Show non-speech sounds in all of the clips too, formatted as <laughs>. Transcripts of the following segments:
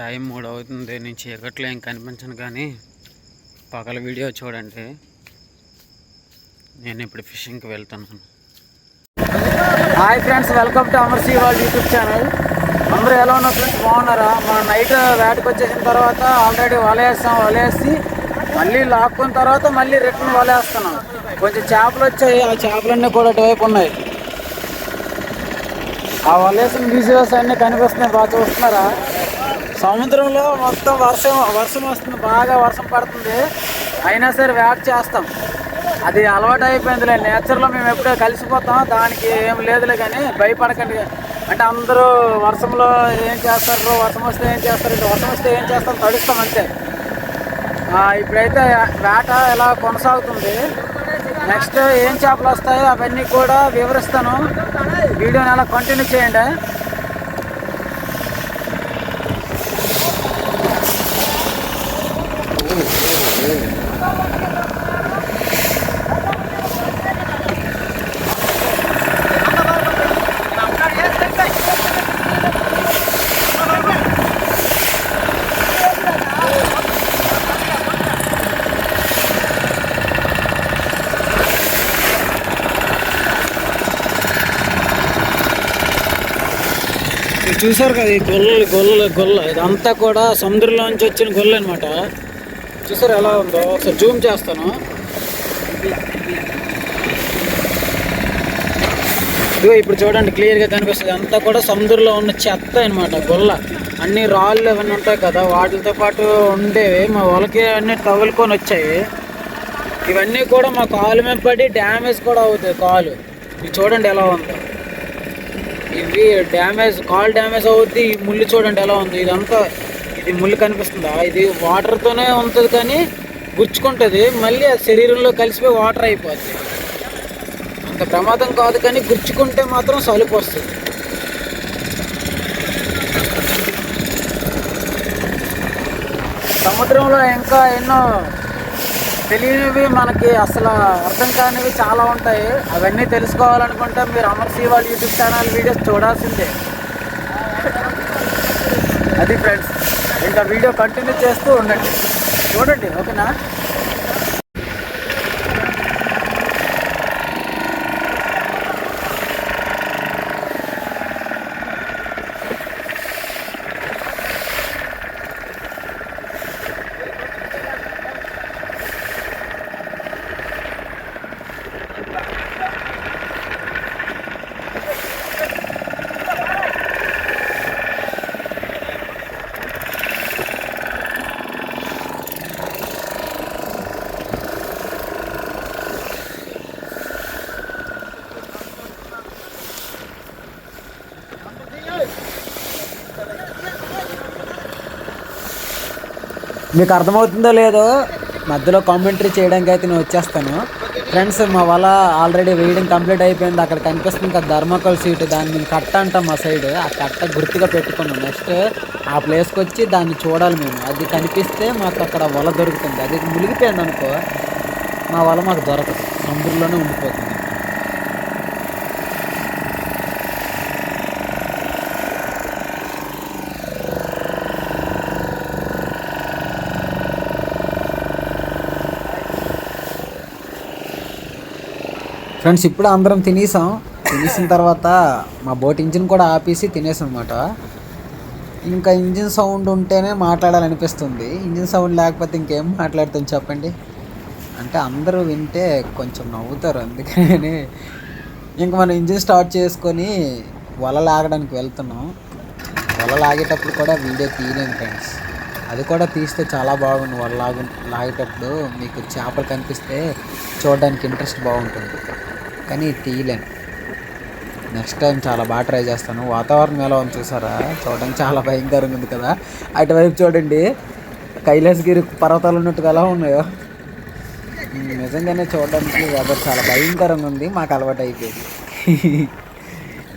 Time మూడు అవుతుంది నేను చీకట్లో ఏం కనిపించను కానీ పగల వీడియో చూడండి. నేను ఇప్పుడు ఫిషింగ్కి వెళ్తున్నాను. Hi friends welcome to Amar C వాళ్ళ యూట్యూబ్ ఛానల్. అందరూ ఎలా ఉన్నారు ఫ్రెండ్స్? బాగున్నారా? మనం నైట్ వేటకు వచ్చేసిన తర్వాత ఆల్రెడీ వలేస్తాం వలేసి మళ్ళీ లాక్కున్న తర్వాత మళ్ళీ రిటర్న్ వలేస్తున్నాం. కొంచెం చేపలు వచ్చాయి ఆ చేపలన్నీ కూడా అటువైపు ఉన్నాయి. ఆ వలేసిన విజువల్స్ అన్నీ కనిపిస్తున్నాయి బాగా చూస్తున్నారా? సముద్రంలో మొత్తం వర్షం వర్షం వస్తుంది బాగా వర్షం పడుతుంది. అయినా సరే వేట చేస్తాం. అది అలవాటు అయిపోయిందిలే. నేచర్లో మేము ఎప్పుడో కలిసిపోతాం దానికి ఏం లేదులే కానీ భయపడకండి. అంటే అందరూ వర్షంలో ఏం చేస్తారు వర్షం వస్తే ఏం చేస్తారు ఇటు వర్షం వస్తే ఏం చేస్తాం తడుస్తాం అంతే. ఇప్పుడైతే వేట ఎలా కొనసాగుతుంది? నెక్స్ట్ ఏం చేపలు వస్తాయో అవన్నీ కూడా వివరిస్తాను. వీడియోని అలా కంటిన్యూ చేయండి. చూసారు కదా ఈ గొల్లలు గొల్లలు గొల్ల. ఇదంతా కూడా సముద్రంలోంచి వచ్చిన గొల్ల అనమాట చూసారు ఎలా ఉందో? ఒకసారి జూమ్ చేస్తాను. ఇదిగో ఇప్పుడు చూడండి క్లియర్గా కనిపిస్తుంది. అంతా కూడా సముద్రంలో ఉన్న చెత్త అనమాట గొల్ల. అన్ని రాళ్ళు అవన్నీ ఉంటాయి కదా వాటితో పాటు ఉండేవి. మా వాళ్ళకి అన్ని తగులుకొని వచ్చాయి. ఇవన్నీ కూడా మా కాలు మీద పడి డ్యామేజ్ కూడా అవుతాయి కాలు. ఇది చూడండి ఎలా ఉందో. ఇవి డ్యామేజ్ కాల్ డ్యామేజ్ అవుద్ది ఈ ముళ్ళు చూడండి ఎలా ఉంది. ఇదంతా ఇది ముళ్ళు కనిపిస్తుందా? ఇది వాటర్తోనే ఉంటుంది కానీ గుచ్చుకుంటుంది. మళ్ళీ ఆ శరీరంలో కలిసిపోయి వాటర్ అయిపోద్ది. అంత ప్రమాదం కాదు కానీ గుచ్చుకుంటే మాత్రం సలుపు వస్తుంది. సముద్రంలో ఇంకా ఎన్నో తెలియనివి మనకి అసలు అర్థం కానివి చాలా ఉంటాయి. అవన్నీ తెలుసుకోవాలనుకుంటే మీరు అమర్ సి వాళ్ళ యూట్యూబ్ ఛానల్ వీడియోస్ చూడాల్సిందే. అది ఫ్రెండ్స్ ఇంకా వీడియో కంటిన్యూ చేస్తూ ఉండండి. చూడండి ఓకేనా? మీకు అర్థమవుతుందో లేదో మధ్యలో కామెంటరీ చేయడానికి అయితే నేను వచ్చేస్తాను. ఫ్రెండ్స్ మా వల్ల ఆల్రెడీ వేయడం కంప్లీట్ అయిపోయింది. అక్కడ కనిపిస్తుంది కదా ధర్మకోల్ సీట్. దాన్ని మేము కట్ట అంటాం మా సైడ్ ఆ కట్ట గుర్తుగా పెట్టుకున్నాం. నెక్స్ట్ ఆ ప్లేస్కి వచ్చి దాన్ని చూడాలి మేము. అది కనిపిస్తే మాకు అక్కడ వల దొరుకుతుంది. అది మునిగిపోయింది అనుకో మా వల మాకు దొరకదు. సముద్రంలోనే ఉండిపోతుంది. ఫ్రెండ్స్ ఇప్పుడు అందరం తినేసాం. తినేసిన తర్వాత మా బోట్ ఇంజిన్ కూడా ఆపేసి తినేసాం అనమాట ఇంకా ఇంజిన్ సౌండ్ ఉంటేనే మాట్లాడాలనిపిస్తుంది. ఇంజిన్ సౌండ్ లేకపోతే ఇంకేం మాట్లాడుతాం చెప్పండి? అంటే అందరూ వింటే కొంచెం నవ్వుతారు అందుకని. ఇంక మనం ఇంజిన్ స్టార్ట్ చేసుకొని వల లాగడానికి వెళ్తున్నాం. వల లాగేటప్పుడు కూడా వీడియో తీయలేము ఫ్రెండ్స్. అది కూడా తీస్తే చాలా బాగుంది వల లాగు లాగేటప్పుడు. మీకు చేపలు కనిపిస్తే చూడడానికి ఇంట్రెస్ట్ బాగుంటుంది. కానీ తీయలేను. నెక్స్ట్ టైం చాలా బాగా ట్రై చేస్తాను. వాతావరణం ఎలా ఉంది చూసారా? చూడడానికి చాలా భయంకరంగా ఉంది కదా. అటువైపు చూడండి. కైలాసగిరి పర్వతాలు ఉన్నట్టుగా ఎలా ఉన్నాయో. నిజంగానే చూడడానికి వెదర్ చాలా భయంకరంగా ఉంది. మాకు అలవాటు అయిపోయింది. <laughs>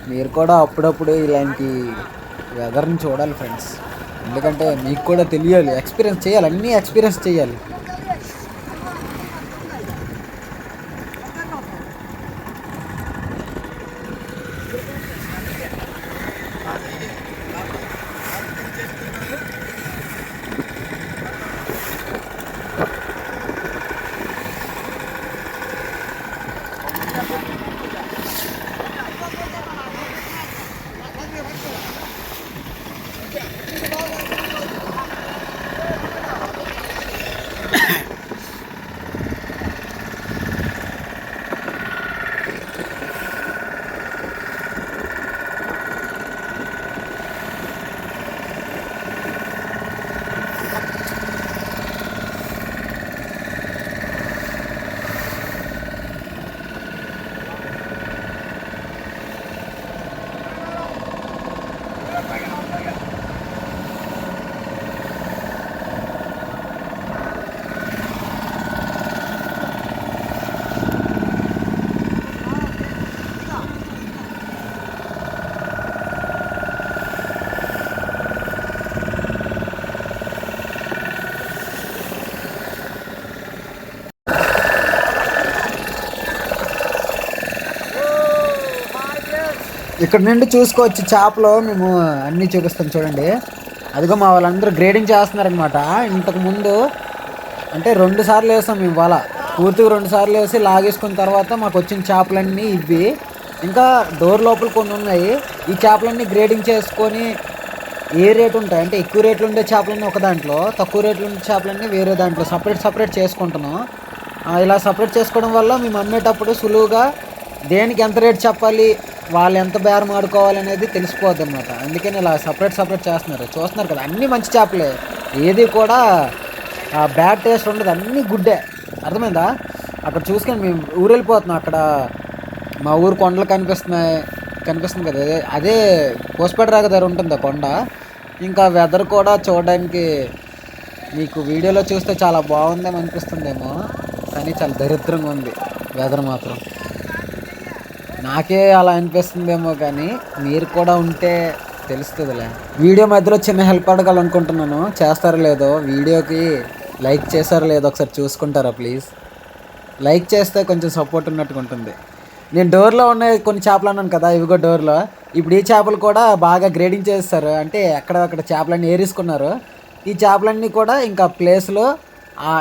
మీరు కూడా అప్పుడప్పుడు ఇలాంటి వెదర్ని చూడాలి ఫ్రెండ్స్ ఎందుకంటే మీకు కూడా తెలియాలి. ఎక్స్పీరియన్స్ చేయాలి. అన్నీ ఎక్స్పీరియన్స్ చేయాలి. ఇక్కడ నుండి చూసుకోవచ్చు చేపలు మేము అన్నీ చూపిస్తాం చూడండి. అదిగో మా వాళ్ళందరూ గ్రేడింగ్ చేస్తున్నారనమాట ఇంతకు ముందు అంటే రెండు సార్లు వేసాం మేము వల పూర్తిగా రెండు సార్లు వేసి లాగేసుకున్న తర్వాత మాకు వచ్చిన చేపలన్నీ ఇవి ఇంకా డోర్ లోపల కొన్ని ఉన్నాయి. ఈ చేపలన్నీ గ్రేడింగ్ చేసుకొని ఏ రేటు ఉంటాయి? అంటే ఎక్కువ రేట్లు ఉండే చేపలన్నీ ఒక దాంట్లో తక్కువ రేట్లు ఉండే చేపలన్నీ వేరే దాంట్లో సపరేట్ సపరేట్ చేసుకుంటున్నాం. ఇలా సపరేట్ చేసుకోవడం వల్ల మేము అమ్మేటప్పుడు సులువుగా దేనికి ఎంత రేట్ చెప్పాలి? వాళ్ళు ఎంత బేరం ఆడుకోవాలనేది తెలిసిపోద్ది అనమాట అందుకని ఇలా సపరేట్ సపరేట్ చేస్తున్నారు. చూస్తున్నారు కదా అన్నీ మంచి చేపలే. ఏది కూడా బ్యాడ్ టేస్ట్ ఉండదు. అన్నీ గుడ్డే. అర్థమైందా? అక్కడ చూసుకొని మేము ఊరు వెళ్ళిపోతున్నాం అక్కడ మా ఊరు కొండలు కనిపిస్తున్నాయి. కనిపిస్తుంది కదా. అదే అదే పోస్పేట దగ్గర ఉంటుంది ఆ కొండ? ఇంకా వెదర్ కూడా చూడడానికి మీకు వీడియోలో చూస్తే చాలా బాగుందేమో అనిపిస్తుందేమో. కానీ చాలా దరిద్రంగా ఉంది. వెదర్ మాత్రం. నాకే అలా అనిపిస్తుందేమో కానీ మీరు కూడా ఉంటే తెలుస్తుందిలే. వీడియో మధ్యలో చిన్న హెల్ప్ అడగాలనుకుంటున్నాను. చేస్తారో లేదో వీడియోకి లైక్ చేశారో లేదో ఒకసారి చూసుకుంటారా ప్లీజ్? లైక్ చేస్తే కొంచెం సపోర్ట్ ఉన్నట్టుగా ఉంటుంది. నేను డోర్లో ఉన్న కొన్ని చేపలు అన్నాను కదా ఇవిగో డోర్లో. ఇప్పుడు ఈ చేపలు కూడా బాగా గ్రేడింగ్ చేస్తారు. అంటే అక్కడ చేపలన్నీ ఏరేసుకున్నారు. ఈ చేపలన్నీ కూడా ఇంకా ప్లేస్లో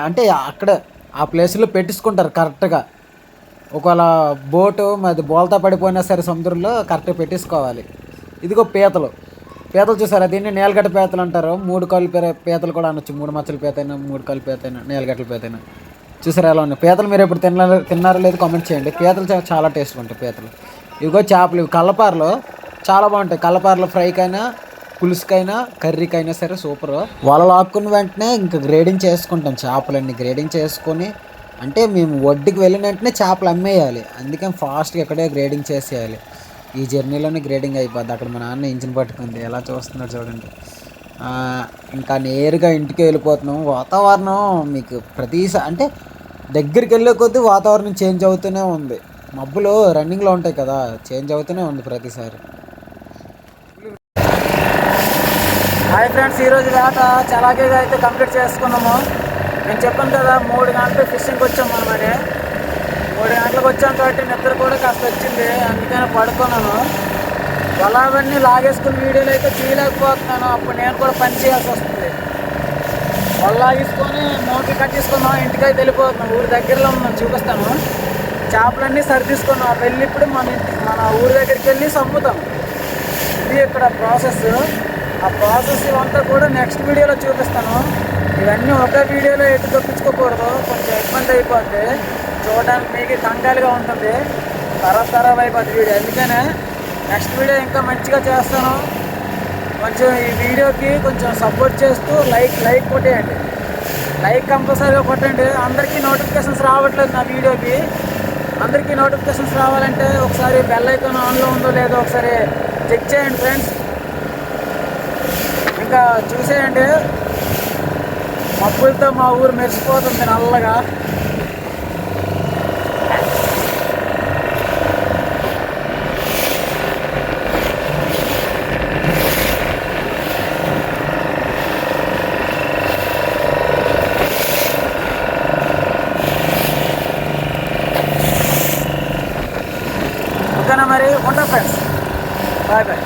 అంటే అక్కడ ఆ ప్లేస్లో పెట్టించుకుంటారు కరెక్ట్గా ఒకవేళ బోటు మరి బోల్తా పడిపోయినా సరే సముద్రంలో కరెక్ట్గా పెట్టేసుకోవాలి. ఇదిగో పీతలు. పీతలు చూసారా? దీన్ని నేలగడ్డ పీతలు అంటారు. మూడు కాళ్ళు పీతలు కూడా అనొచ్చు. మూడు మచ్చల పీతైనా మూడు కాళ్ళు పీతైనా నేలగడ్డల పీతైనా. చూసారా ఎలా ఉన్నాయి? పీతలు మీరు ఎప్పుడు తిన్నారు తిన్నారో లేదు కామెంట్ చేయండి. పీతలు చాలా టేస్ట్ ఉంటాయి పీతలు. ఇదిగో చేపలు. ఇవి కల్లపారలు చాలా బాగుంటాయి. కల్లపారలు ఫ్రైకైనా పులుసుకైనా కర్రీకైనా సరే సూపర్. వాళ్ళు లాక్కున్న వెంటనే ఇంకా గ్రేడింగ్ చేసుకుంటాం. చేపలన్నీ గ్రేడింగ్ చేసుకొని అంటే మేము ఒడ్డుకి వెళ్ళిన వెంటనే చేపలు అమ్మేయాలి. అందుకని ఫాస్ట్గా ఇక్కడే గ్రేడింగ్ చేసేయాలి. ఈ జర్నీలోనే గ్రేడింగ్ అయిపోద్ది. అక్కడ మా నాన్న ఇంజిన్ పట్టుకుంది. ఎలా చూస్తున్నాడు చూడండి. ఇంకా నేరుగా ఇంటికి వెళ్ళిపోతున్నాం. వాతావరణం మీకు ప్రతిసారి అంటే దగ్గరికి వెళ్ళే కొద్దీ వాతావరణం చేంజ్ అవుతూనే ఉంది. మబ్బులు రన్నింగ్లో ఉంటాయి కదా చేంజ్ అవుతూనే ఉంది ప్రతిసారి. హాయ్ ఫ్రెండ్స్ ఈరోజు వేట చలాకీగా అయితే కంప్లీట్ చేసుకున్నాము. నేను చెప్పాను కదా మూడు గంటలు ఫిషింగ్కి వచ్చాం మరి. మూడు గంటలకు వచ్చాం కాబట్టి నిద్ర కూడా కాస్త వచ్చింది అందుకని పడుకున్నాను. వల అవన్నీ లాగేసుకుని వీడియోలు అయితే తీయలేకపోతున్నాను అప్పుడు నేను కూడా పని చేయాల్సి వస్తుంది. వల లాగేసుకొని మోకి కట్టేసుకున్నాం ఇంటికి అయితే వెళ్ళిపోతున్నాం ఊరి దగ్గరలో ఉన్నాం చూపిస్తాను. చేపలన్నీ సరిదీసుకున్నాం వెళ్ళి ఇప్పుడు మన ఇంటి మన ఊరి దగ్గరికి వెళ్ళి సమ్ముతాం. ఇది ఇక్కడ ప్రాసెస్ ఆ ప్రాసెస్ అంతా కూడా నెక్స్ట్ వీడియోలో చూపిస్తాను. ఇవన్నీ ఒక వీడియోలో ఎటు తప్పించుకోకూడదు. కొంచెం ఇబ్బంది అయిపోద్ది. చూడడానికి మీకు కంగాలుగా ఉంటుంది. ఖరాబ్ ఖరాబ్ అయిపోద్ది వీడియో. అందుకనే నెక్స్ట్ వీడియో ఇంకా మంచిగా చేస్తాను. కొంచెం ఈ వీడియోకి కొంచెం సపోర్ట్ చేస్తూ లైక్ లైక్ కొట్టేయండి. లైక్ కంపల్సరీగా కొట్టండి. అందరికీ నోటిఫికేషన్స్ రావట్లేదు నా వీడియోకి. అందరికీ నోటిఫికేషన్స్ రావాలంటే ఒకసారి బెల్ ఐకాన్ ఆన్లో ఉందో లేదో ఒకసారి చెక్ చేయండి ఫ్రెండ్స్ ఇంకా చూసేయండి. మబ్బులతో మా ఊరు మెరిసిపోతుంది నల్లగా ఓకేనా మరి? ఉంటా ఫ్రెండ్స్. Bye bye.